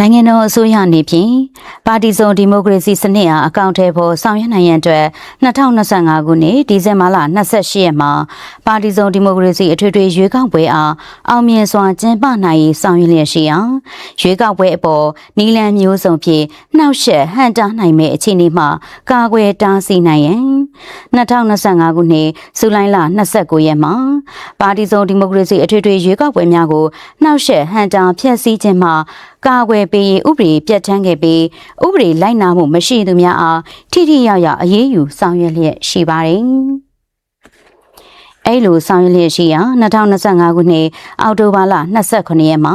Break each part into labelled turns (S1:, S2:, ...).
S1: နိုင်ငံတော်အစိုးရအနေဖြင့်ပါတီစုံဒီမိုကရေစီစနစ်အားအကောင့်ထဲပေါ်ဆောင်ရွက်နိုင်ရန်အတွက်2025ခုနှစ်ဒီဇင်ဘာလ28ရက်မှာပါတီစုံဒီမိုကရေစီအထွေထွေရွေးကောက်ပွဲအားအောင်မြင်စွာကျင်းပနိုင်ရေးဆောင်ရွက်လျက်ရှိအောင်ရွေးကောက်ပွဲအပေါ်နီလန်မျိုးစုံဖြင့်နှောက်ယှက်ဟန်တားနိုင်မဲ့အခြေအနေမှာကာကွယ်တားဆီးနိုင်ရန်2025ခုနှစ်ဇူလိုင်လ29ရက်မှာပါတီစုံဒီမိုကရေစီအထွေထွေရွေးကောက်ပွဲများကိုနှောက်ယှက်ဟန်တားဖျက်ဆီးခြင်းမှာကာကွယ်ပေးရေးဥပဒေပြဋ္ဌာန်းခဲ့ပြီးဥပဒေလိုက်နာမှုမရှိသူများအားထိထိရောက်ရောက်အရေးယူဆောင်ရွက်လျက်ရှိပါတယ်။ အဲ့လိုဆောင်ရွက်လျက်ရှိရာ2025ခုနှစ်အောက်တိုဘာလ29ရက်မှာ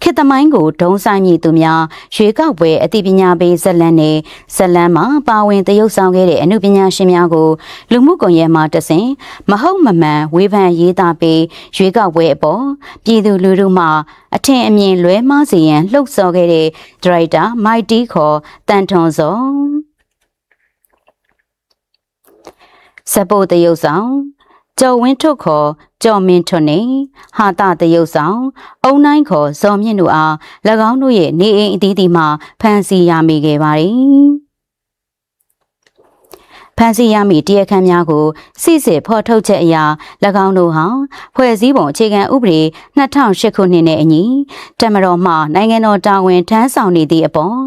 S1: ခေတ်သမိုင်းကိုဒုံဆိုင်မြည်သူများရွေးကောက်ပွဲအသိပညာပေးဇက်လန်းနဲ့ဇက်လန်းမှာပါဝင်သရုပ်ဆောင်ခဲ့တဲ့အမှုပညာရှင်များကိုလူမှုကွန်ရက်မှာတဆင်မဟုတ်မမှန်ဝေဖန်ရေးသားပေးရွေးကောက်ပွဲအပေါ်ပြည်သူလူထုမှအထင်အမြင်လွဲမှားစေရန်လှုပ်ဆော်ခဲ့တဲ့ဒရိုက်တာမိုက်တီခေါ်တန်ထွန်စောစပို့တရုပ်ဆောင် ကျော်ဝင်းထွတ်ခေါ်ကျော်မင်းထွတ်နေဟာတာတရုပ်ဆောင်အုံနိုင်ခေါ်ဇော်မြင့်တို့အား၎င်းတို့ရဲ့နေအိမ်အသီးသီးမှဖမ်းဆီးရမိခဲ့ပါတယ် ဖန်စီရမည့်တရားခံများကိုစစ်စစ်ဖော်ထုတ်ချက်အရာ၎င်းတို့ဟာဖွဲ့စည်းပုံအခြေခံဥပဒေ2008ခုနှစ်နဲ့အညီတမတော်မှနိုင်ငံတော်တာဝန်ထမ်းဆောင်နေသည့်အပေါ်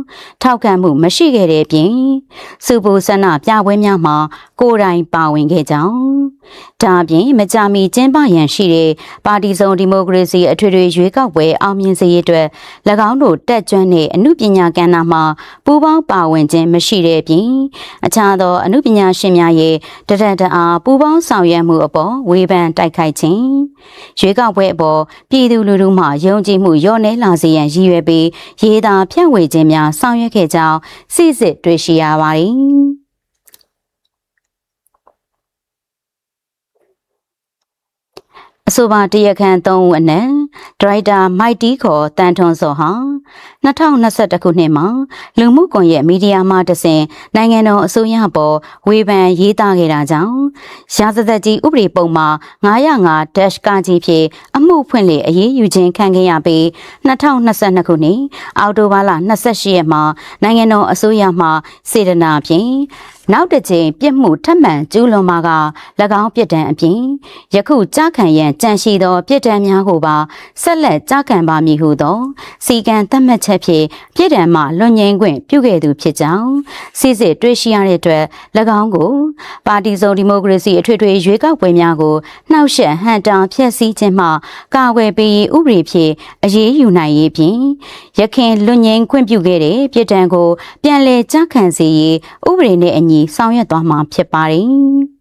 S1: ထောက်ခံမှုမရှိခဲ့တဲ့ပြင်စုပူဆန္ဒပြပွဲများမှာကိုယ်တိုင်ပါဝင်ခဲ့ကြောင်းဒါအပြင်မကြာမီကျင်းပရန်ရှိတဲ့ပါတီစုံဒီမိုကရေစီအထွေထွေရွေးကောက်ပွဲအောင်မြင်စေရေးအတွက်၎င်းတို့တက်ကြွတဲ့အမှုပညာကဏ္ဍမှာပူးပေါင်းပါဝင်ခြင်းမရှိတဲ့ပြင်အခြားသောအမှုပညာရှင်များရဲ့တဒတအားပူးပေါင်းဆောင်ရွက်မှုအပေါ်ဝေဖန်တိုက်ခိုက်ခြင်းရွေးကောက်ပွဲအပေါ်ပြည်သူလူထုမှယုံကြည်မှုလျော့နည်းလာစေရန်ရည်ရွယ်ပြီးရေးသားဖြန့်ဝေခြင်းများဆောင်ရွက်ခဲ့ကြောင်းစစ်စစ်တွေ့ရှိရပါတယ်။အဆိုပါတရားခံ၃ဦးအနက်ဒရိုက်တာမိုက်တီခေါ်တန်ထွန်စောဟာ 2021ခုနှစ်မှာလူမှုကွန်ရက်မီဒီယာမှတဆင့်နိုင်ငံတော်အစိုးရပေါ်ဝေဖန်ရေးသားခဲ့တာကြောင့်ရာဇသက်ကြီးဥပဒေပုံမှာ905 dash ကကြီးဖြင့်အမှုဖွင့်လှစ်အရေးယူခြင်းခံခဲ့ရပြီး2022ခုနှစ်အောက်တိုဘာလ28ရက်မှာနိုင်ငံတော်အစိုးရမှစေတနာဖြင့် နောက်တစ်ချိန်ပြစ်မှုထပ်မံကျူးလွန်မှာက၎င်းပြစ်ဒဏ်အပြင်ယခုကြားခံရန်ကြံရှိသောပြစ်ဒဏ်များကိုပါဆက်လက်ကြားခံပါမည်ဟုသောစီကံသတ်မှတ်ချက်ဖြင့်ပြစ်ဒဏ်မှလွန်ငင်းခွင့်ပြုခဲ့သူဖြစ်ကြောင်းစစ်စစ်တွေ့ရှိရတဲ့အတွက်၎င်းကိုပါတီစုံဒီမိုကရေစီအထွေထွေရွေးကောက်ပွဲများကိုနှောက်ယှက်ဟန်တာဖျက်ဆီးခြင်းမှကာကွယ်ပေးရေးဥပဒေဖြင့်အရေးယူနိုင်ရေးဖြင့်ရခင်လွန်ငင်းခွင့်ပြုခဲ့တဲ့ပြစ်ဒဏ်ကိုပြန်လည်ကြားခံစေရေးဥပဒေနဲ့အညီဆောင်ရွက်သွားမှာဖြစ်ပါတယ်။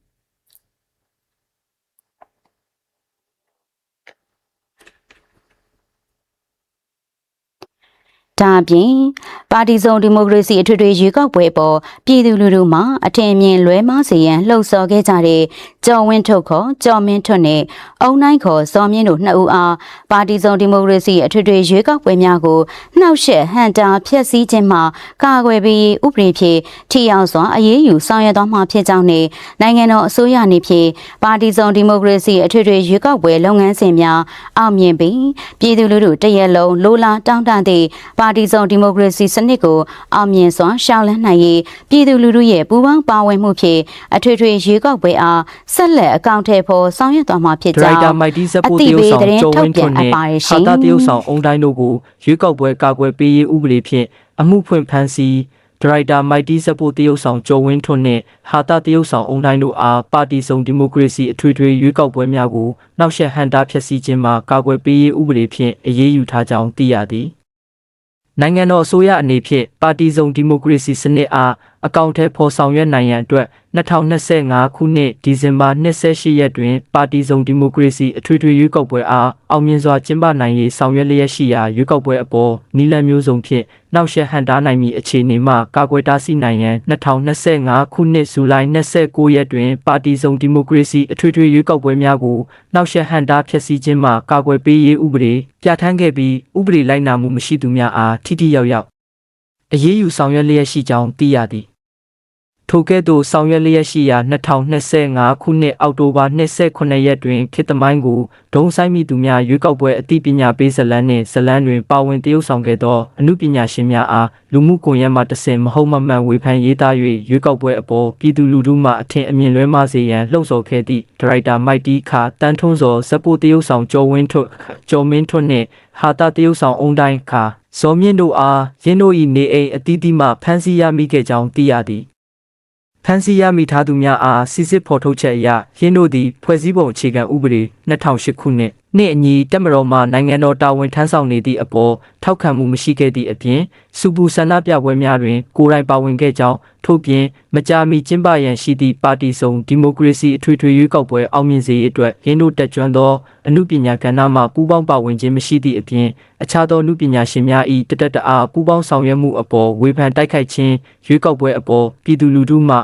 S1: ဒါအပြင်ပါတီစုံဒီမိုကရေစီအထွေထွေရွေးကောက်ပွဲပေါ်ပြည်သူလူထုမှအထင်အမြင်လွဲမှားစေရန်လှုံ့ဆော်ခဲ့ကြတဲ့ကျော်ဝင်းထုတ်ခေါ်ကျော်မင်းထွတ်နဲ့အုံနိုင်ခေါ်ဇော်မြင့်တို့နှစ်ဦးအားပါတီစုံဒီမိုကရေစီအထွေထွေရွေးကောက်ပွဲများကိုနှောက်ယှက်ဟန်တာဖျက်ဆီးခြင်းမှကာကွယ်ပေးဥပဒေဖြင့်ထိရောက်စွာအရေးယူဆောင်ရွက်သွားမှာဖြစ်ကြောင်းနဲ့နိုင်ငံတော်အစိုးရအနေဖြင့်ပါတီစုံဒီမိုကရေစီအထွေထွေရွေးကောက်ပွဲလုပ်ငန်းစဉ်များအောင်မြင်ပြီးပြည်သူလူထုတရက်လုံးလိုလားတောင်းတသည့်ပါတီစုံဒီမိုကရေစီစနစ်ကိုအောင်မြင်စွာရှောင်လန်းနိုင်ရေးပြည်သူလူထုရဲ့ပူးပေါင်းပါဝင်မှုဖြင့်အထွေထွေရွေးကောက်ပွဲအားဆက်လက်အကောင့်ထဲပေါ်ဆောင်ရွက်သွားမှာဖြစ်
S2: ဒရို
S1: ကြောင်း
S2: က်တာမိုက်တီဇက်ဖို့တရုတ်ဆောင်ကျော်ဝင်းထွန်းနဲ့ဟာတာတရုတ်ဆောင်အုံတိုင်းတို့ကိုရွေးကောက်ပွဲကာကွယ်ပေးရေးဥပဒေဖြင့်အမှုဖွင့်ဖမ်းဆီးဒရိုက်တာမိုက်တီဇက်ဖို့တရုတ်ဆောင်ကျော်ဝင်းထွန်းနဲ့ဟာတာတရုတ်ဆောင်အုံတိုင်းတို့အားပါတီစုံဒီမိုကရေစီအထွေထွေရွေးကောက်ပွဲများကိုနှောက်ယှက်ဟန်တာဖျက်ဆီးခြင်းမှာကာကွယ်ပေးရေးဥပဒေဖြင့်အရေးယူထားကြောင်းသိရသည် နိုင်ငံတော်အစိုးရအနေဖြင့်ပါတီစုံဒီမိုကရေစီစနစ်အားအကောင့်ထဲပေါ်ဆောင်ရွက်နိုင်ရန်အတွက်2025ခုနှစ်ဒီဇင်ဘာ28ရက်တွင် ပါတီစုံဒီမိုကရေစီအထွေထွေရွေးကောက်ပွဲအားအောင်မြင်စွာကျင်းပနိုင်ရေးဆောင်ရွက်လျက်ရှိရာရွေးကောက်ပွဲအပေါ်နီလန်မျိုးစုံဖြင့်နှောက်ယှက်ဟန်တားနိုင်မည့်အခြေအနေမှကာကွယ်တားဆီးနိုင်ရန်2025ခုနှစ်ဇူလိုင်29ရက်တွင် ပါတီစုံဒီမိုကရေစီအထွေထွေရွေးကောက်ပွဲများကိုနှောက်ယှက်ဟန်တားဖျက်ဆီးခြင်းမှကာကွယ်ပေးရေးဥပဒေပြဋ္ဌာန်းခဲ့ပြီးဥပဒေလိုက်နာမှုမရှိသူများအားထိထိရောက်ရောက် အရေးယူဆောင်ရွက်လျက်ရှိကြောင်းသိရသည် ထိုကဲ့သို့ဆောင်ရွက်လျက်ရှိရာ2025ခုနှစ်အောက်တိုဘာ29ရက်တွင်ခေတ်သမိုင်းကိုဒုံဆိုင်မိသူများရွေးကောက်ပွဲအသိပညာပေးဇလန်းနှင့်ဇလန်းတွင်ပါဝင်တရုပ်ဆောင်ခဲ့သောအမှုပညာရှင်များအားလူမှုကွန်ရက်မှတဆင့်မဟုတ်မမှန်ဝေဖန်ရေးသား၍ရွေးကောက်ပွဲအပေါ်ပြည်သူလူထုမှအထင်အမြင်လွဲမှားစေရန်လှုံ့ဆော်ခဲ့သည့်ဒါရိုက်တာမိုက်တီခါတန်းထွန်းစောဇက်ပိုတရုပ်ဆောင်ကျော်ဝင်းထွတ်ကျော်မင်းထွတ်နှင့်ဟာတာတရုပ်ဆောင်အုံတိုင်းခါဇော်မြင့်တို့အားရင်းတို့၏နေအိမ်အသီးသီးမှဖမ်းဆီးရမိခဲ့ကြောင်းသိရသည် ဖန်စီရမိထားသူများအားစစ်စစ်ဖော်ထုတ်ချက်အရရင်းတို့သည်ဖွဲ့စည်းပုံအခြေခံဥပဒေ2008ခုနှစ်နှင့်အညီတက်မတော်မှနိုင်ငံတော်တာဝန်ထမ်းဆောင်နေသည့်အပေါ်ထောက်ခံမှုမရှိခဲ့သည့်အပြင်စူပူဆန္ဒပြပွဲများတွင်ကိုယ်တိုင်ပါဝင်ခဲ့ကြောင်းထို့ပြင်မကြာမီကျင်းပရန်ရှိသည့်ပါတီစုံဒီမိုကရေစီအထွေထွေရွေးကောက်ပွဲအောင်မြင်စေရေးအတွက်ရင်းတို့တက်ကြွသောအမှုပညာကဏ္ဍမှပူးပေါင်းပါဝင်ခြင်းမရှိသည့်အပြင်အခြားသောအမှုပညာရှင်များ၏တတက်တအားပူးပေါင်းဆောင်ရွက်မှုအပေါ်ဝေဖန်တိုက်ခိုက်ခြင်းရွေးကောက်ပွဲအပေါ်ပြည်သူလူထုမှ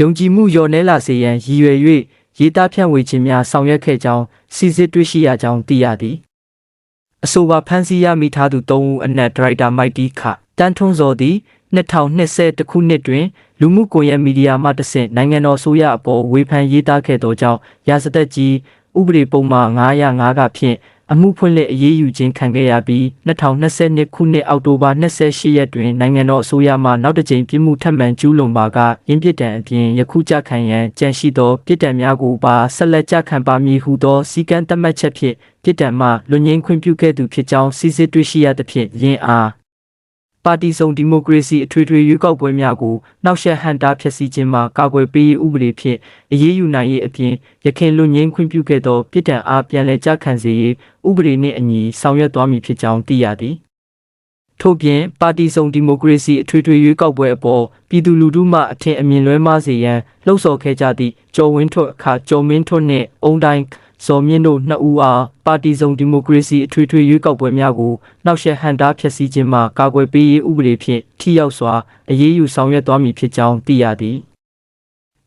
S2: ယုံကြည်မှုလျော့နည်းလာစေရန်ရည်ရွယ်၍ရေးသားဖြန့်ဝေခြင်းများဆောင်ရွက်ခဲ့ကြောင်းစီစစ်တွေ့ရှိရကြောင်းသိရသည်အဆိုပါဖန်စီရမိထားသူ၃ဦးအနက်ဒရိုက်တာမိုက်တီခတန်းထွန်းစောသည်2020ခုနှစ်တွင်လူမှုကွန်ရက်မီဒီယာမှတဆင့်နိုင်ငံတော်ဆိုရအပေါ်ဝေဖန်ရေးသားခဲ့သောကြောင့်ရာဇသက်ကြီးဥပဒေပုံမှန်905ကဖြင့် အမှုဖွင့်လှစ်အရေးယူခြင်းခံခဲ့ရပြီး2022ခုနှစ်အောက်တိုဘာ28ရက်တွင်နိုင်ငံတော်အစိုးရမှနောက်တစ်ကြိမ်ပြစ်မှုထပ်မံကျူးလွန်ပါကရင်းပစ်ဒဏ်အပြင်ယခုကြခံရန်ကြံရှိသောပြစ်ဒဏ်များကိုပါဆက်လက်ကြခံပါမည်ဟုသောစီကံသတ်မှတ်ချက်ဖြင့်ပြစ်ဒဏ်မှလွန်ငင်းခွင့်ပြုခဲ့သူဖြစ်ကြောင်းစစ်စစ်တွေ့ရှိရသဖြင့်ယင်းအား ပါတီစုံဒီမိုကရေစီအထွေထွေရွေးကောက်ပွဲများကိုနှောက်ယှက်ဟန်တာဖျက်ဆီးခြင်းမှာကာကွယ်ပေးရေးဥပဒေဖြင့်အရေးယူနိုင်ရေးအပြင်ရခိုင်လွတ်ငင်းခွင့်ပြုခဲ့သောပြည်ထံအားပြန်လည်ကြားခံစေရေးဥပဒေနှင့်အညီဆောင်ရွက်သွားမည်ဖြစ်ကြောင်းသိရသည်ထို့ပြင်ပါတီစုံဒီမိုကရေစီအထွေထွေရွေးကောက်ပွဲအပေါ်ပြည်သူလူထုမှအထင်အမြင်လွဲမှားစေရန်လှုံ့ဆော်ခဲ့ကြသည့်ကျော်ဝင်းထွတ်အခါကျော်မင်းထွတ်နှင့်အုံတိုင်း ဇော်မြင့်တို့နှစ်ဦးအားပါတီစုံဒီမိုကရေစီအထွေထွေရွေးကောက်ပွဲများကိုနှောက်ယှက်ဟန်တာဖျက်ဆီးခြင်းမှကာကွယ်ပေးရေးဥပဒေဖြင့်ထိရောက်စွာအရေးယူဆောင်ရွက်သွားမည်ဖြစ်ကြောင်းသိရသည်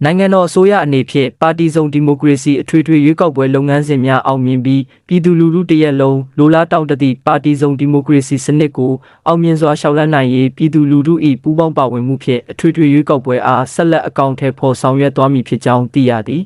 S2: နိုင်ငံတော်အစိုးရအနေဖြင့်ပါတီစုံဒီမိုကရေစီအထွေထွေရွေးကောက်ပွဲလုပ်ငန်းစဉ်များအောင်မြင်ပြီးပြည်သူလူထုတရက်လုံးလိုလားတောင့်တသည့်ပါတီစုံဒီမိုကရေစီစနစ်ကိုအောင်မြင်စွာရှောက်လန်းနိုင်ရေးပြည်သူလူထု၏ပူးပေါင်းပါဝင်မှုဖြင့်အထွေထွေရွေးကောက်ပွဲအားဆက်လက်အကောင့်ထဲပေါ်ဆောင်ရွက်သွားမည်ဖြစ်ကြောင်းသိရသည်